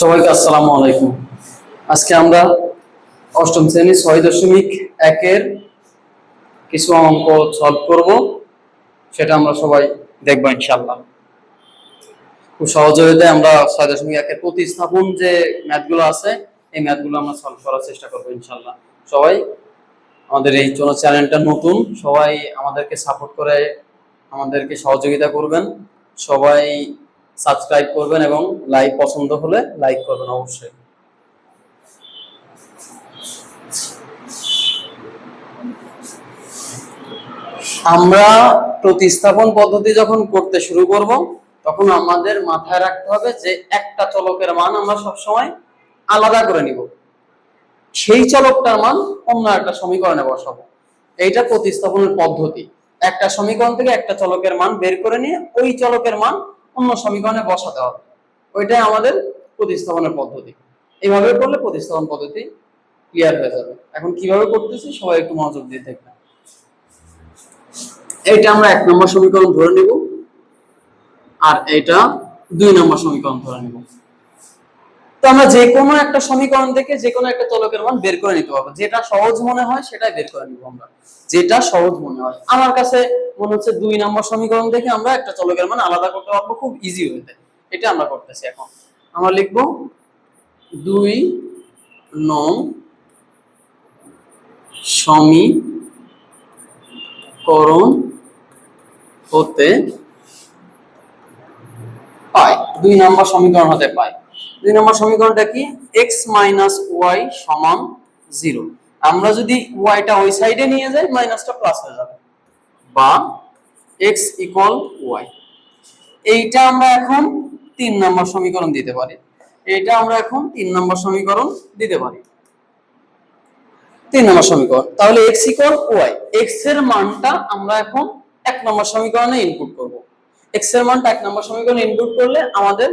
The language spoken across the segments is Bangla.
সবাইকে আসসালামু আলাইকুম। আজকে আমরা অষ্টম শ্রেণি, ছয় দশমিক একের কিছু অঙ্ক সলভ করব। সেটা আমরা সবাই দেখব ইনশাল্লাহ খুব সহযোগিতায় আমরা ছয় দশমিক একের প্রতিস্থাপন যে ম্যাথগুলো আছে, এই ম্যাথগুলো আমরা সলভ করার চেষ্টা করব ইনশাল্লাহ সবাই, আমাদের এই চ্যানেলটা নতুন, সবাই আমাদেরকে সাপোর্ট করে আমাদেরকে সহযোগিতা করবেন। সবাই সাবস্ক্রাইব করবেন এবং লাইক পছন্দ হলে লাইক করবেন অবশ্যই। আমরা প্রতিস্থাপন পদ্ধতি যখন করতে শুরু করব, তখন আমাদের মাথায় রাখতে হবে যে একটা চলকের মান আমরা সবসময় আলাদা করে নিব। সেই চলকটার মান অন্য একটা সমীকরণে বসাবো। এইটা প্রতিস্থাপনের পদ্ধতি। একটা সমীকরণ থেকে একটা চলকের মান বের করে নিয়ে ওই চলকের মান অন্য সমীকরণে বসাতে হবে। ওইটাই আমাদের প্রতিস্থাপনের পদ্ধতি। এইভাবে করলে প্রতিস্থাপন পদ্ধতি ক্লিয়ার হয়ে যাবে। এখন কীভাবে করতেছি সবাই একটু মনোযোগ দিয়ে দেখবেন। এইটা আমরা এক নম্বর সমীকরণ ধরে নিব। আর এটা দুই নম্বর সমীকরণ ধরে নিব। তো আমরা যে কোনো একটা সমীকরণ থেকে যে কোনো একটা চলকের মান বের করে নিতে পারব। যেটা সহজ মনে হয়, সেটাই বের করে নিব আমরা। যেটা সহজ মনে হয়। আমার কাছে মনে হচ্ছে দুই নম্বর সমীকরণ থেকে আমরা একটা চলকের মান আলাদা করতে পারব, খুব ইজি হইতে এটা আমরা করতেছি এখন। আমরা লিখব দুই নং সমীকরণ হতে পায়। দুই নম্বর সমীকরণ হতে পাই দুই নম্বর সমীকরণটা কি? এক্স মাইনাস ওয়াই সমান জিরো আমরা যদি ওয়াইটা ওই সাইডে নিয়ে যাই মাইনাসটা প্লাস হয়ে যাবে। বা এক্স ইকুয়াল ওয়াই এইটা আমরা এখন তিন নম্বর সমীকরণ দিতে পারি। এইটা আমরা এখন তিন নম্বর সমীকরণ দিতে পারি। তিন নম্বর সমীকরণ। তাহলে এক্স ইকুয়াল ওয়াই এক্সের মানটা আমরা এখন এক নম্বর সমীকরণে ইনপুট করব। এক্সের মানটা এক নম্বর সমীকরণে ইনপুট করলে আমাদের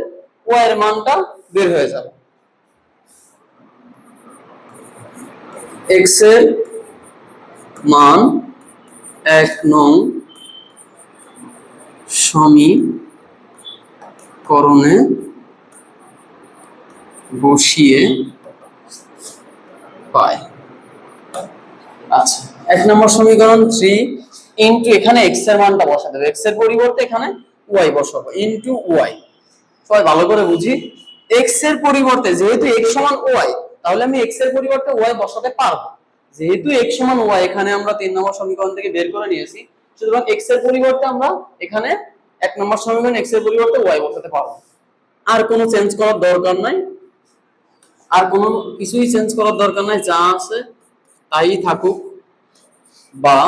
ওয়াই এর মানটা বের হয়ে যাবে। এক্সের মান এক নং সমীকরণে বসিয়ে পাই আচ্ছা এক নম্বর সমীকরণ থ্রি ইন্টু এখানে এক্সের মানটা বসাতে হবে। এক্সের পরিবর্তে এখানে ওয়াই বসাবো। ইন্টু ওয়াই সবাই ভালো করে বুঝি। এক্সের পরিবর্তে যেহেতু এক্স সমান ওয়াই তাহলে আমি এক্সের পরিবর্তে ওয়াই বসাতে পারব। যেহেতু এক্স সমান ওয়াই এখানে আমরা তিন নম্বর সমীকরণ থেকে বের করে নিয়েছি। সুতরাং এক্সের পরিবর্তে আমরা এখানে এক নম্বর সমীকরণ এক্সের পরিবর্তে ওয়াই বসাতে পারব। আর কোনো চেঞ্জ করার দরকার নাই। আর কোনো কিছুই চেঞ্জ করার দরকার নাই, যা আছে তাই থাকুক। বা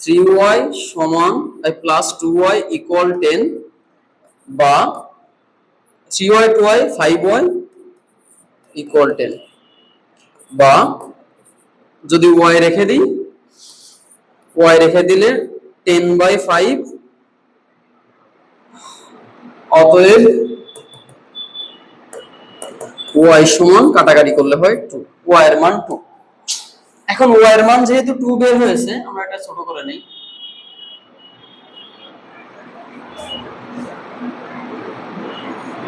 থ্রি ওয়াই সমান plus two Y equal ten বা three Y two Y five Y equal ten বা যদি ওয়াই রেখে দিই ওয়াই রেখে দিলে টেন বাই ফাইভ অতএব ওয়াই সমান কাটাকাটি করলে হয় টু ওয়াই এর মান টু এখন ওয়াই এর মান যেহেতু টু বের হয়েছে, আমরা এটা ছোট করে নেই।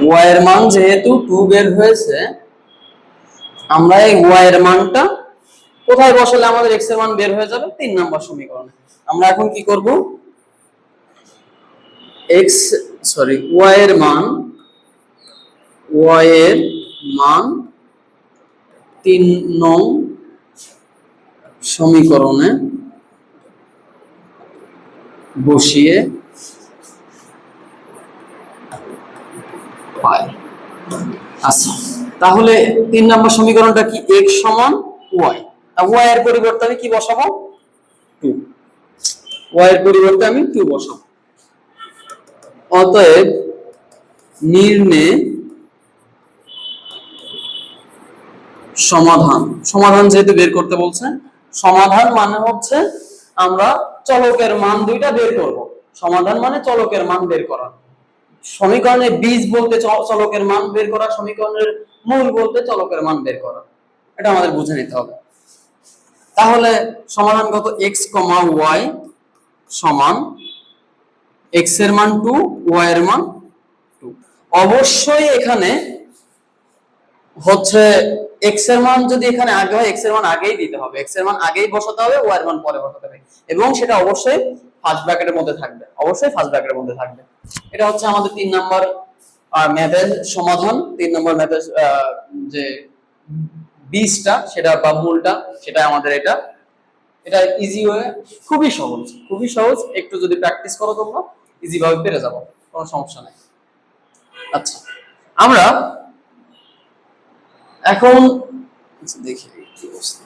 ওয়াই এর মান যেহেতু টু বের হয়েছে, আমরা এই ওয়াই এর মানটা কোথায় বসালে আমাদের এক্সের মান বের হয়ে যাবে? তিন নম্বর সমীকরণে। আমরা এখন কি করব? এক্স সরি ওয়াই এর মান ওয়াই এর মান তিন নং সমীকরণে বসিয়ে পাই আচ্ছা তাহলে তিন নম্বর সমীকরণটা কি x সমান y? y এর পরিবর্তে আমি কি বসাবো? 2 y এর পরিবর্তে আমি 2 বসাবো। অতএব নির্ণে সমাধান। সমাধান যেহেতু বের করতে বলছে, সমাধান মানে হচ্ছে আমরা চলকের মান দুইটা বের করব। সমাধান মানে চলকের মান বের করা সমীকরণে বীজ বলতে চলকের মান বের করা, সমীকরণের মূল বলতে চলকের মান বের করা। এটা আমাদের বুঝে নিতে হবে। তাহলে সমাধান কত? এক্স কমা ওয়াই সমান এক্সের মান টু ওয়াই এর মান টু অবশ্যই এখানে হচ্ছে এক্সের মান যদি এখানে আগে হয় এক্সের মান আগেই দিতে হবে। এক্সের মান আগেই বসাতে হবে ওয়াই এর মান পরে বসাতে হবে। এবং সেটা অবশ্যই ফার্স্ট ব্র্যাকেটের মধ্যে থাকবে। অবশ্যই ফার্স্ট ব্র্যাকেটের মধ্যে থাকবে। এটা হচ্ছে আমাদের তিন নম্বর ম্যাথের সমাধান। তিন নম্বর ম্যাথের যে বীজটা, সেটা বা মূলটা সেটা আমাদের এটা। এটা ইজি হয়ে, খুবই সহজ খুবই সহজ। একটু যদি প্র্যাকটিস করো তোমরা ইজি ভাবে পেরে যাব। কোনো সমস্যা নেই। আচ্ছা আমরা এখন, দেখি, কি অবস্থা।